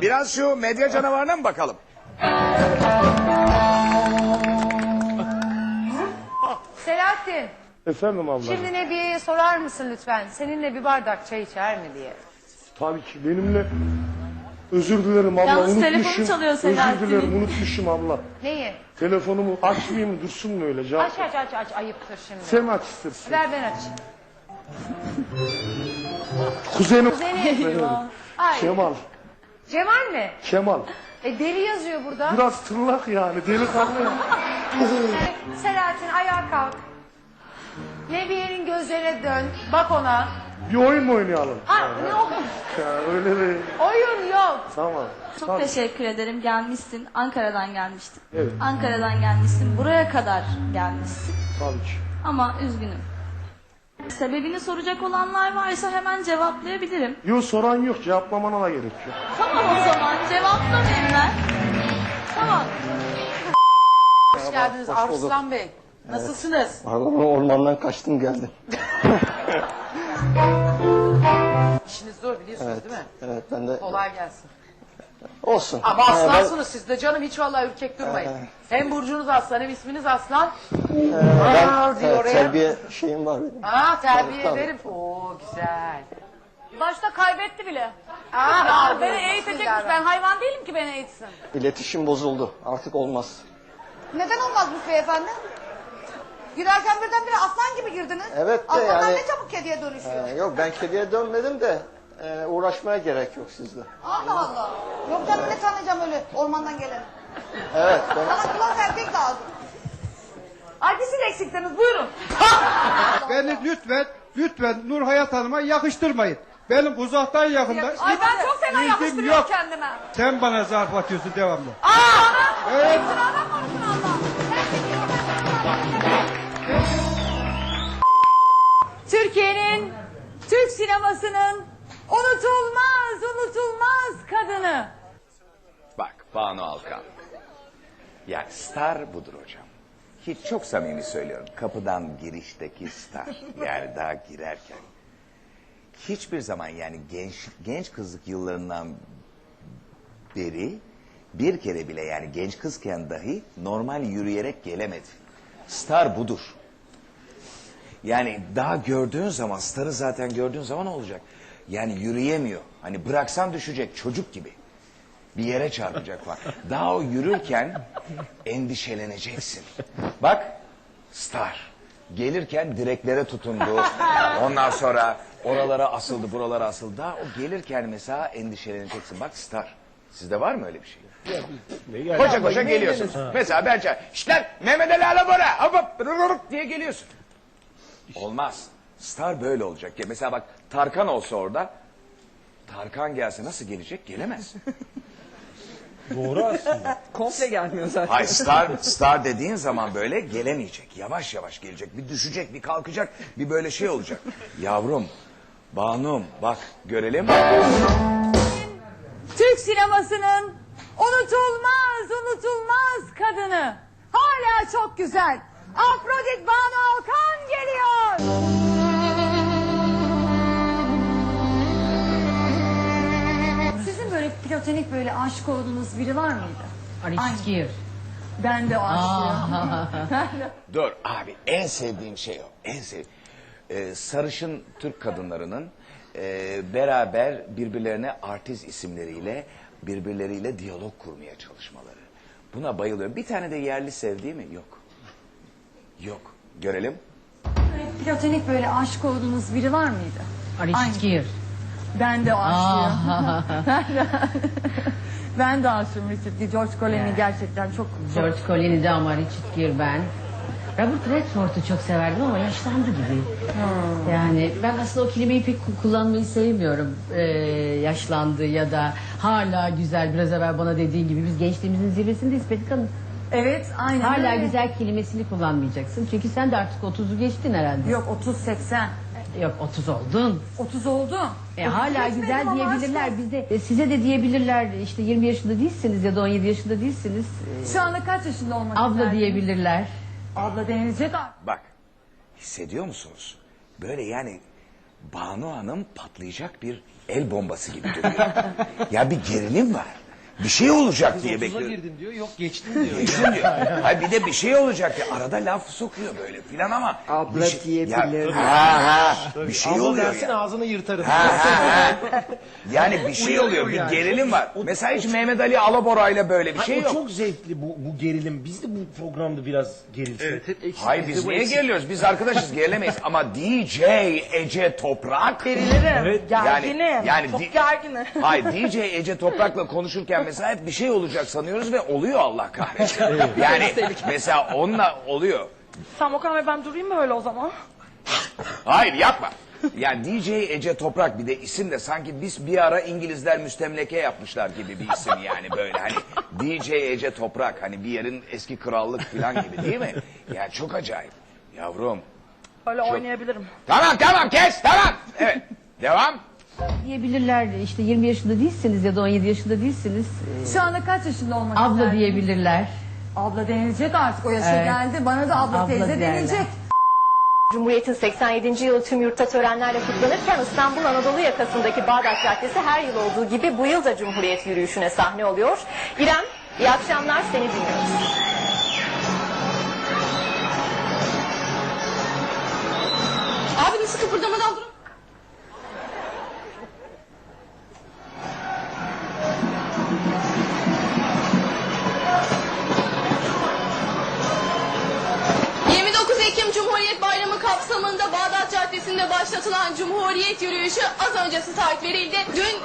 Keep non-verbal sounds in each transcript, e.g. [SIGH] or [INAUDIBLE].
Biraz şu medya canavarına mı bakalım? Selahattin, Efendim abla. şimdi Nebiye'ye sorar mısın lütfen? Seninle bir bardak çay içer mi diye. Tabii ki benimle özür dilerim abla Yalnız telefonu unutmuşum. çalıyor Özür dilerim unutmuşum abla. Neyi? Telefonumu açmayayım mı dursun mu öyle cevap? Aç aç aç aç ayıptır şimdi. Sen aç istersen. Ver ben aç. Kuzenim Seni. Ay. Kemal. Cemal mi? Kemal. E deli yazıyor burada. Biraz tırlak yani delikanlı. ya. [LAUGHS] Selahattin ayağa kalk. Nebiye'nin gözlerine dön. Bak ona. Bir oyun mu oynayalım? Aa, ne oldu? Ya, öyle de Oyun yok. tamam. Çok Tabii. teşekkür ederim. Gelmişsin. Ankara'dan gelmiştin. Evet. Ankara'dan gelmişsin. Buraya kadar gelmişsin. Tabii ki. Ama üzgünüm. Sebebini soracak olanlar varsa hemen cevaplayabilirim. Yok soran yok cevaplamana da gerek yok. Tamam o zaman cevaplamayayım ben. Tamam. Hoş geldiniz Arslan Bey. Nasılsınız? Pardon ormandan kaçtım geldim. İşiniz zor biliyorsunuz değil mi? Evet ben de Kolay gelsin. Olsun. Ama ben- aslansınız siz de canım hiç vallahi ürkek durmayın. Hem burcunuz aslan hem isminiz aslan. ben Aa, diyor evet, oraya. terbiye şeyim var benim. Aa terbiye Tabii, tabii. ederim. Oo güzel. Başta kaybetti bile. Aa, Beni eğitecekmiş. Ben hayvan değilim ki beni eğitsin. İletişim bozuldu. Artık olmaz. Neden olmazmış beyefendi? Girerken birdenbire aslan gibi girdiniz. Evet de Aslanlar yani- ne çabuk kediye dönüşüyor. Ee, yok ben kediye dönmedim de e, uğraşmaya gerek yok sizle. Allah Allah. Yok canım ne tanıyacağım öyle ormandan gelen. Evet ben Bana kulak erkek lazım. Ay bir siz eksiktiniz buyurun. [LAUGHS] Beni lütfen, lütfen Nur Hayat Hanım'a yakıştırmayın. Benim uzaktan yakından Ay ben çok fena ilgim yapıştırıyorum yok. kendime. Sen bana zarf atıyorsun devamlı. Evet. Konuşun Allah. Türkiye'nin, Türk sinemasının unutulmaz, unutulmaz kadını. Bak Banu Alkan. Yani star budur hocam. Hiç çok samimi söylüyorum. Kapıdan girişteki star. [LAUGHS] Yani daha girerken. Hiçbir zaman yani genç genç kızlık yıllarından beri bir kere bile yani genç kızken dahi normal yürüyerek gelemedi. Star budur. Yani daha gördüğün zaman starı zaten gördüğün zaman olacak. Yani yürüyemiyor. Hani bıraksan düşecek çocuk gibi. Bir yere çarpacak falan. Daha o yürürken endişeleneceksin. Bak star. Gelirken direklere tutundu. Ondan sonra oralara asıldı, buralara asıldı. Daha o gelirken mesela endişeleneceksin. Bak star. Sizde var mı öyle bir şey? Koşa koşa geliyorsun. Mesela ben çağır. İşte Mehmet Ali Alabora. Hop hop diye geliyorsun. Olmaz. Star böyle olacak. Ya Mesela bak Tarkan olsa orada. Tarkan gelse nasıl gelecek? Gelemez. [LAUGHS] Komple gelmiyor zaten. Hayır star, star dediğin zaman böyle gelemeyecek. Yavaş yavaş gelecek. Bir düşecek, bir kalkacak. Bir böyle şey olacak. Yavrum, Banum bak görelim. Türk sinemasının unutulmaz, unutulmaz kadını. Hala çok güzel. Afrodit Banu Alkan geliyor. Platonik böyle aşık olduğunuz biri var mıydı? Ariskir. Ben de aşığım. [LAUGHS] Dur abi en sevdiğim şey o. En sev Ee, sarışın Türk kadınlarının e, beraber birbirlerine artist isimleriyle birbirleriyle diyalog kurmaya çalışmaları. Buna bayılıyorum. Bir tane de yerli sevdiği mi? Yok. Yok. Görelim. platonik böyle aşık olduğunuz biri var mıydı? Ariskir. Ben de aşığım. ben [LAUGHS] de, ben de aşığım Richard. George Clooney gerçekten çok... George Clooney de ama Richard Gere ben. Robert Redford'u çok severdim ama yaşlandı gibi. Yani ben aslında o kelimeyi pek ku- kullanmayı sevmiyorum. Ee, yaşlandı ya da hala güzel. Biraz evvel bana dediğin gibi biz gençliğimizin zirvesindeyiz Petik Hanım. Evet aynen Hala öyle. güzel kelimesini kullanmayacaksın. Çünkü sen de artık 30'u geçtin herhalde. Yok 30-80. Yok 30 oldun. 30 oldu. E, 30 hala geçmedim güzel ama diyebilirler. aşk Bize e, size de diyebilirler. işte 20 yaşında değilsiniz ya da 17 yaşında değilsiniz. E, Şu anda kaç yaşında olmak abla isterdin? diyebilirler. Abla denilecek artık. Bak hissediyor musunuz? Böyle yani Banu Hanım patlayacak bir el bombası gibi duruyor. [LAUGHS] ya bir gerilim var. Bir şey olacak diye bekliyorum. girdin diyor. Yok geçtin diyor. [LAUGHS] Geçtim diyor. Hayır bir de bir şey olacak ya. Arada laf sokuyor böyle filan ama. Abla bir şey, diyebilir. Ya, ha ha. Bir şey Abla oluyor dersin ya. ağzını yırtarım. Ha, ha, ha. [LAUGHS] Yani bir şey oluyor, bir yani. gerilim var. Mesela hiç Mehmet Ali Alabora'yla böyle bir şey o yok. çok zevkli bu, bu gerilim. Biz de bu programda biraz gerildik. Hayır biz bu niye eksik. geriliyoruz? Biz arkadaşız gerilemeyiz. [LAUGHS] Ama DJ Ece Toprak... Gerilirim. Yani, Gerginim. yani Çok di- gerginim. Hayır DJ Ece Toprak'la konuşurken mesela hep bir şey olacak sanıyoruz ve oluyor Allah kahretsin. [LAUGHS] Yani mesela onunla oluyor. Tamam Okan Bey ben durayım mı öyle o zaman? Hayır yapma. Yani DJ Ece Toprak bir de isim de sanki biz bir ara İngilizler müstemleke yapmışlar gibi bir isim yani böyle hani DJ Ece Toprak hani bir yerin eski krallık falan gibi değil mi? Yani çok acayip. Yavrum. Öyle oynayabilirim. Tamam tamam kes tamam. Evet devam. Diyebilirler işte 20 yaşında değilsiniz ya da 17 yaşında değilsiniz. Ee, Şu anda kaç yaşında olmak Abla isterdin? diyebilirler. Abla denilecek artık o yaşa Evet. geldi. Bana da abla, Abla teyze derler. denilecek. Cumhuriyet'in 87. yılı tüm yurtta törenlerle kutlanırken İstanbul Anadolu yakasındaki Bağdat Caddesi her yıl olduğu gibi bu yıl da Cumhuriyet yürüyüşüne sahne oluyor. İrem, iyi akşamlar seni dinliyoruz. Abi nasıl kıpırdamadan kapsamında Bağdat Caddesi'nde başlatılan Cumhuriyet yürüyüşü az önce start verildi. Dün,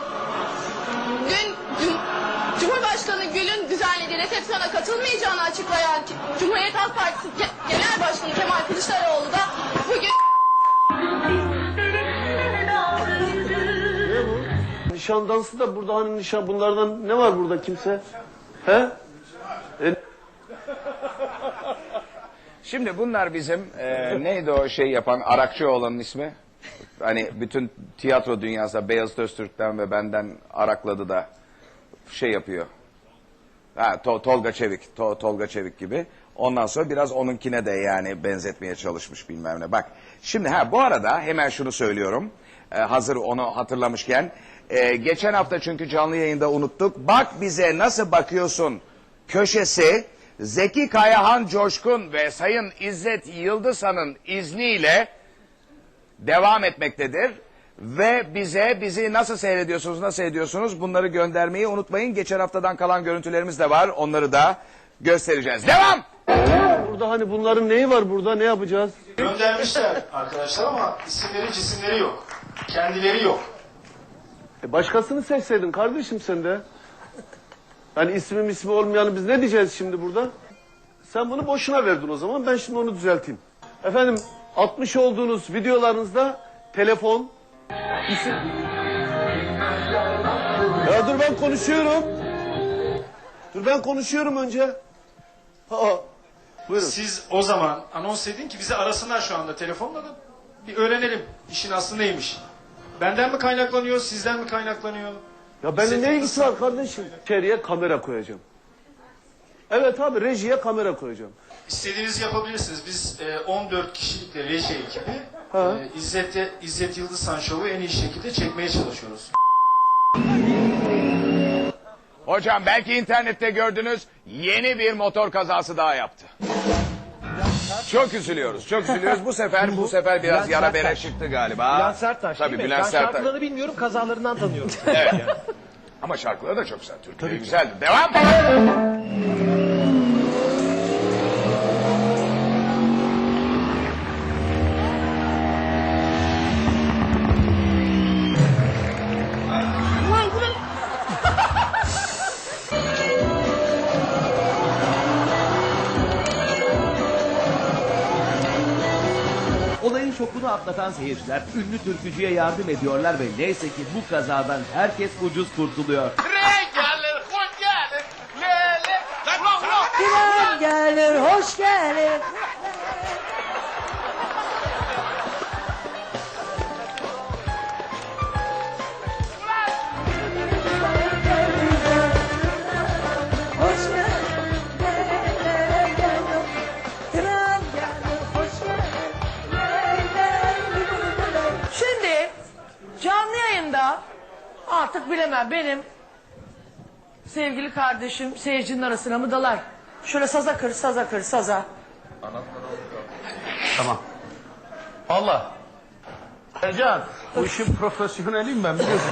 dün, dün Cumhurbaşkanı Gül'ün düzenlediği resepsiyona katılmayacağını açıklayan Cumhuriyet Halk Partisi Ge- Genel Başkanı Kemal Kılıçdaroğlu da bugün Nişan dansı da burada hani nişan bunlardan ne var burada kimse? He? E, Şimdi bunlar bizim e, neydi o şey yapan Arakçıoğlan'ın ismi? Hani bütün tiyatro dünyasında Beyazıt Öztürk'ten ve benden arakladı da şey yapıyor. Ha, To- Tolga Çevik, To- Tolga Çevik gibi. Ondan sonra biraz onunkine de yani benzetmeye çalışmış bilmem ne. Bak şimdi ha bu arada hemen şunu söylüyorum. Ee, hazır onu hatırlamışken. Ee, geçen hafta çünkü canlı yayında unuttuk. Bak bize nasıl bakıyorsun köşesi Zeki Kayahan Coşkun ve Sayın İzzet Yıldızhan'ın izniyle devam etmektedir. Ve bize bizi nasıl seyrediyorsunuz, nasıl ediyorsunuz bunları göndermeyi unutmayın. Geçen haftadan kalan görüntülerimiz de var. Onları da göstereceğiz. Devam! burada hani bunların neyi var burada ne yapacağız? Göndermişler arkadaşlar ama isimleri cisimleri yok. Kendileri yok. E başkasını seçseydin kardeşim sen de. Hani ismi ismi olmayanı biz ne diyeceğiz şimdi burada? Sen bunu boşuna verdin o zaman ben şimdi onu düzelteyim. Efendim 60 olduğunuz videolarınızda telefon, isim... Ya dur ben konuşuyorum. Dur ben konuşuyorum önce. Ha, buyurun. Siz o zaman anons edin ki bizi arasınlar şu anda telefonla da bir öğrenelim işin aslı neymiş. Benden mi kaynaklanıyor, sizden mi kaynaklanıyor? Ya benim ne ilgisi var kardeşim? İçeriye kamera koyacağım. Evet abi rejiye kamera koyacağım. İstediğinizi yapabilirsiniz. Biz e, 14 kişilikle reji ekibi Ha. e, İzzet'te, İzzet Yıldızhan Show'u en iyi şekilde çekmeye çalışıyoruz. Hocam belki internette gördünüz yeni bir motor kazası daha yaptı. Çok üzülüyoruz, çok üzülüyoruz. Bu sefer bu sefer biraz Bülent yara Serttaş. bere çıktı galiba. Bülent Serttaş Tabii değil mi? Bülent ben Serttaş. şarkılarını bilmiyorum kazalarından tanıyorum. Evet. [LAUGHS] Ama şarkıları da çok güzel. Türkleri güzeldi. Devam. Şokunu atlatan seyirciler ünlü türkücüye yardım ediyorlar ve neyse ki bu kazadan herkes ucuz kurtuluyor. Tren gelir, hoş gelir. Hoş Hemen benim sevgili kardeşim seyircinin arasına mı dalar? Şöyle saza kır, saza kır, saza. Tamam. Allah. Ercan, bu işin profesyoneliyim ben biliyorsun.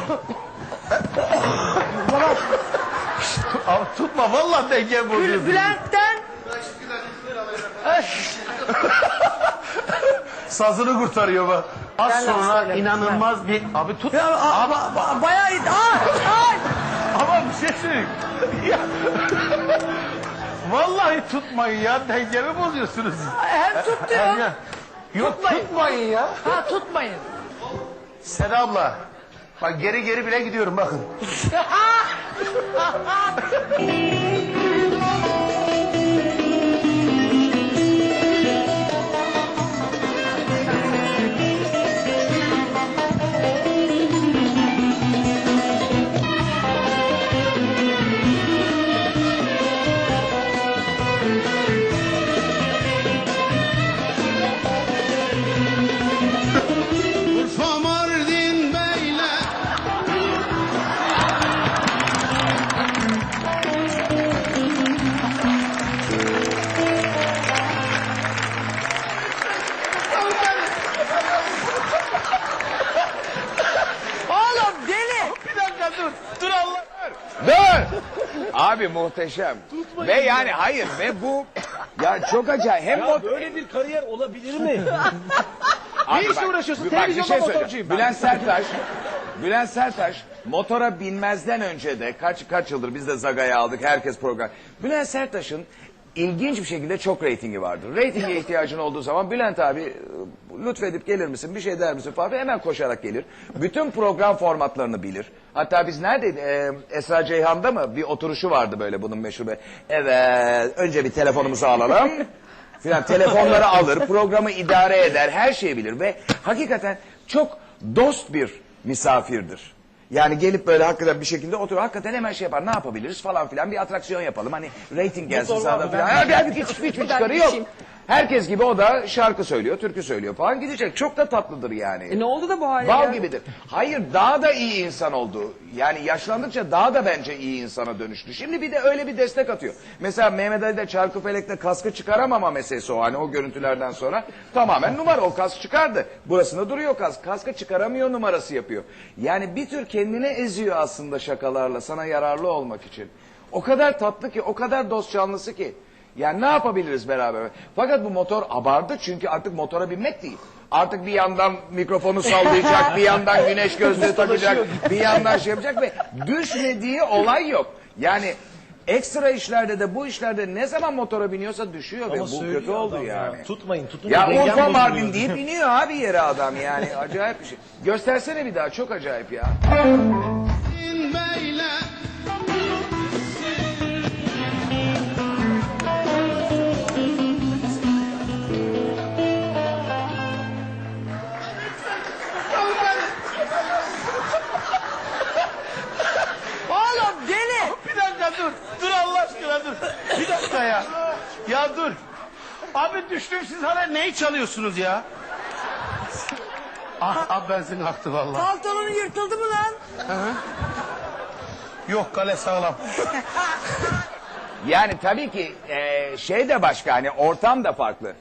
Abi tutma vallahi denge bozuyorsun. Bül- Bülent'ten Sazını kurtarıyor bak. Az Ben de sonra söyledim, inanılmaz bir... Abi tut. ya, a- Abi, ba- bayağı. Aa, ay! ama bir şey söyleyeyim. [LAUGHS] Ya. Vallahi tutmayın ya. Dengemi bozuyorsunuz. Hem tut diyor. Ercan. Yok Tutmayın. tutmayın ya. Ha tutmayın. Seda abla. Bak geri geri bile gidiyorum bakın. [LAUGHS] Muhteşem. Ve yani hayır ve bu ya çok acayip. Hem Ya böyle bir kariyer olabilir mi? [LAUGHS] Ne işle uğraşıyorsun? Televizyonda şey motorcuyum. Bülent Sertaş, Bülent Sertaş motora binmezden önce de kaç kaç yıldır biz de Zaga'ya aldık herkes program. Bülent Sertaş'ın ilginç bir şekilde çok reytingi vardır. Reytinge ihtiyacın olduğu zaman Bülent abi e, lütfedip gelir misin bir şey der misin falan hemen koşarak gelir. Bütün program formatlarını bilir. Hatta biz neredeydi? Ee, Esra Ceyhan'da mı? Bir oturuşu vardı böyle bunun meşhur. bir- Evet önce bir telefonumuzu alalım. filan telefonları alır, programı idare eder, her şeyi bilir ve hakikaten çok dost bir misafirdir. Yani gelip böyle hakikaten bir şekilde oturuyor. Hakikaten hemen şey yapar. Ne yapabiliriz falan filan bir atraksiyon yapalım. Hani reyting gelsin sağdan filan. Ha, bir hiç hiç hiç çıkarıyor. Herkes gibi o da şarkı söylüyor, türkü söylüyor falan gidecek. Çok da tatlıdır yani. E ne oldu da bu hale Bal geldi? gibidir. Hayır daha da iyi insan oldu. Yani yaşlandıkça daha da bence iyi insana dönüştü. Şimdi bir de öyle bir destek atıyor. Mesela Mehmet Ali'de Çarkıfelek'te kaskı çıkaramama meselesi o hani o görüntülerden sonra. Tamamen numara o kask çıkardı. Burasında duruyor kask. Kaskı çıkaramıyor numarası yapıyor. Yani bir tür kendini eziyor aslında şakalarla sana yararlı olmak için. O kadar tatlı ki o kadar dost canlısı ki. Yani ne yapabiliriz beraber? Fakat bu motor abardı çünkü artık motora binmek değil. Artık bir yandan mikrofonu sallayacak, [LAUGHS] bir yandan güneş gözlüğü takacak, bir yandan şey yapacak ve düşmediği olay yok. Yani ekstra işlerde de bu işlerde ne zaman motora biniyorsa düşüyor ve bu söylüyor kötü oldu adam ya. yani. Tutmayın, tutun. Ya Dengem Urfa bozuluyor. Mardin deyip [LAUGHS] iniyor abi yere adam yani. Acayip bir şey. Göstersene bir daha çok acayip ya. Abi düştüm siz hala neyi çalıyorsunuz ya? Ah, ah benzin aktı vallahi. Paltonun yırtıldı mı lan? Yok kale sağlam. [LAUGHS] Yani tabii ki e, şey de başka hani ortam da farklı.